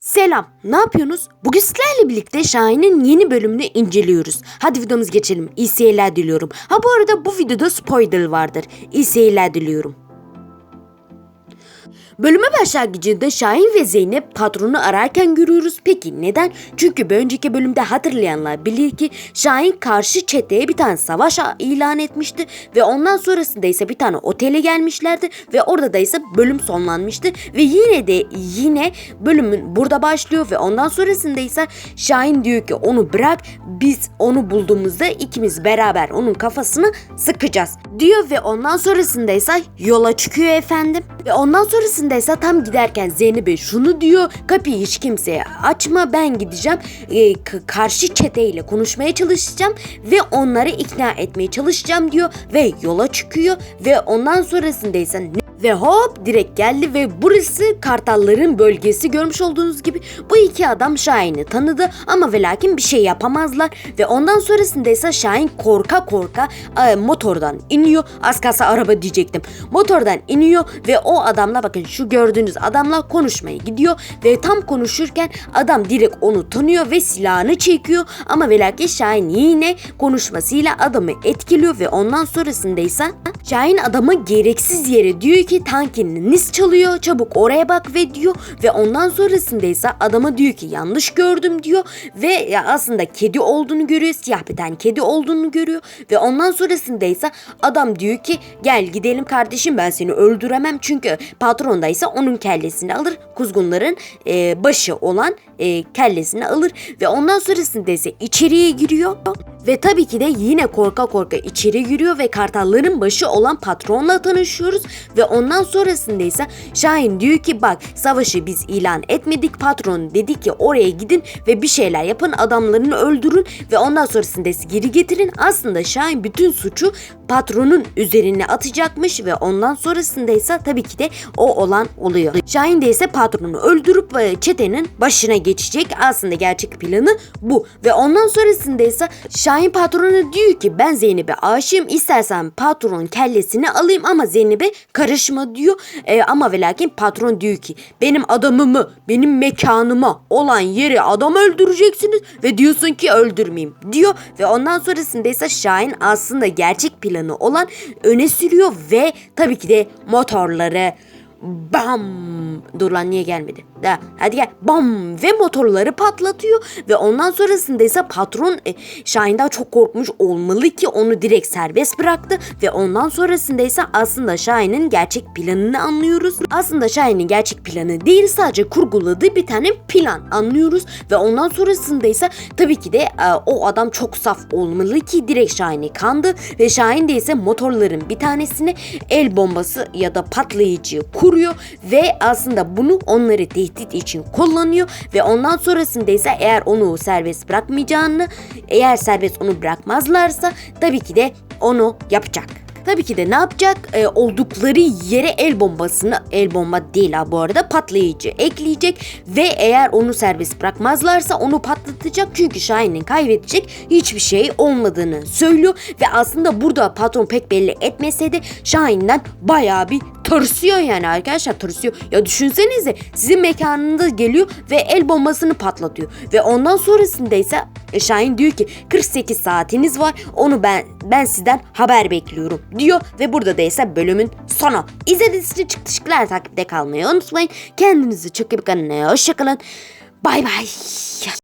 Selam, ne yapıyorsunuz? Bugün sizlerle birlikte Şahin'in yeni bölümünü inceliyoruz. Hadi videomuza geçelim. İyi seyirler diliyorum. Ha bu arada bu videoda spoiler vardır. İyi seyirler diliyorum. Bölüme başlangıcında Şahin ve Zeynep patronu ararken görüyoruz. Peki neden? Çünkü bir önceki bölümde hatırlayanlar bilir ki Şahin karşı çeteye bir tane savaş ilan etmişti ve ondan sonrasında ise bir tane otele gelmişlerdi ve orada da ise bölüm sonlanmıştı ve yine de yine bölümün burada başlıyor ve ondan sonrasında ise Şahin diyor ki onu bırak biz onu bulduğumuzda ikimiz beraber onun kafasını sıkacağız diyor ve ondan sonrasında ise yola çıkıyor efendim. Ve ondan sonrasında ise tam giderken Zeynep'e şunu diyor kapıyı hiç kimseye açma ben gideceğim e, karşı çeteyle konuşmaya çalışacağım ve onları ikna etmeye çalışacağım diyor ve yola çıkıyor ve ondan sonrasında ise ve hop direkt geldi ve burası kartalların bölgesi. Görmüş olduğunuz gibi bu iki adam Şahin'i tanıdı ama ve lakin bir şey yapamazlar. Ve ondan sonrasında ise Şahin korka korka e, motordan iniyor. Az kalsa araba diyecektim. Motordan iniyor ve o adamla bakın şu gördüğünüz adamla konuşmaya gidiyor. Ve tam konuşurken adam direkt onu tanıyor ve silahını çekiyor. Ama ve lakin Şahin yine konuşmasıyla adamı etkiliyor ve ondan sonrasında ise Şahin adama gereksiz yere diyor ki tankiniz çalıyor çabuk oraya bak ve diyor ve ondan sonrasında ise adama diyor ki yanlış gördüm diyor ve ya aslında kedi olduğunu görüyor siyah bir tane kedi olduğunu görüyor ve ondan sonrasında ise adam diyor ki gel gidelim kardeşim ben seni öldüremem çünkü patron da ise onun kellesini alır kuzgunların e, başı olan e, kellesini alır ve ondan sonrasında ise içeriye giriyor ve tabii ki de yine korka korka içeri giriyor ve kartalların başı olan patronla tanışıyoruz ve ondan sonrasında ise Şahin diyor ki bak savaşı biz ilan etmedik patron dedi ki oraya gidin ve bir şeyler yapın adamlarını öldürün ve ondan sonrasında geri getirin aslında Şahin bütün suçu patronun üzerine atacakmış ve ondan sonrasında ise tabii ki de o olan oluyor. Şahin de ise patronu öldürüp e, çetenin başına geçecek. Aslında gerçek planı bu. Ve ondan sonrasında ise Şahin patrona diyor ki ben Zeynep'e aşığım. İstersen patron kellesini alayım ama Zeynep'e karışma diyor. E, ama ve lakin patron diyor ki benim adamımı, benim mekanıma olan yere adam öldüreceksiniz ve diyorsun ki öldürmeyeyim diyor. Ve ondan sonrasında ise Şahin aslında gerçek planı olan öne sürüyor ve tabii ki de motorları bam! Dur lan niye gelmedi? Da hadi gel. Bam! Ve motorları patlatıyor ve ondan sonrasında ise patron e, Şahin'den çok korkmuş olmalı ki onu direkt serbest bıraktı ve ondan sonrasında ise aslında Şahin'in gerçek planını anlıyoruz. Aslında Şahin'in gerçek planı değil sadece kurguladığı bir tane plan anlıyoruz ve ondan sonrasında ise tabii ki de e, o adam çok saf olmalı ki direkt Şahin'i kandı ve Şahin de ise motorların bir tanesini el bombası ya da patlayıcı kuruyor ve aslında bunu onları tehdit için kullanıyor ve ondan sonrasında ise eğer onu serbest bırakmayacağını eğer serbest onu bırakmazlarsa tabii ki de onu yapacak. Tabii ki de ne yapacak? Ee, oldukları yere el bombasını, el bomba değil ha bu arada patlayıcı ekleyecek ve eğer onu serbest bırakmazlarsa onu patlatacak. Çünkü Şahin'in kaybedecek hiçbir şey olmadığını söylüyor ve aslında burada patron pek belli etmese de Şahin'den bayağı bir tırsıyor yani arkadaşlar tırsıyor. Ya düşünsenize sizin mekanınıza geliyor ve el bombasını patlatıyor. Ve ondan sonrasında ise e, Şahin diyor ki 48 saatiniz var onu ben ben sizden haber bekliyorum diyor ve burada da ise bölümün sonu. İzlediğiniz için çıkışlar takipte kalmayı unutmayın. Kendinize çok iyi bakın. Hoşçakalın. Bay bay.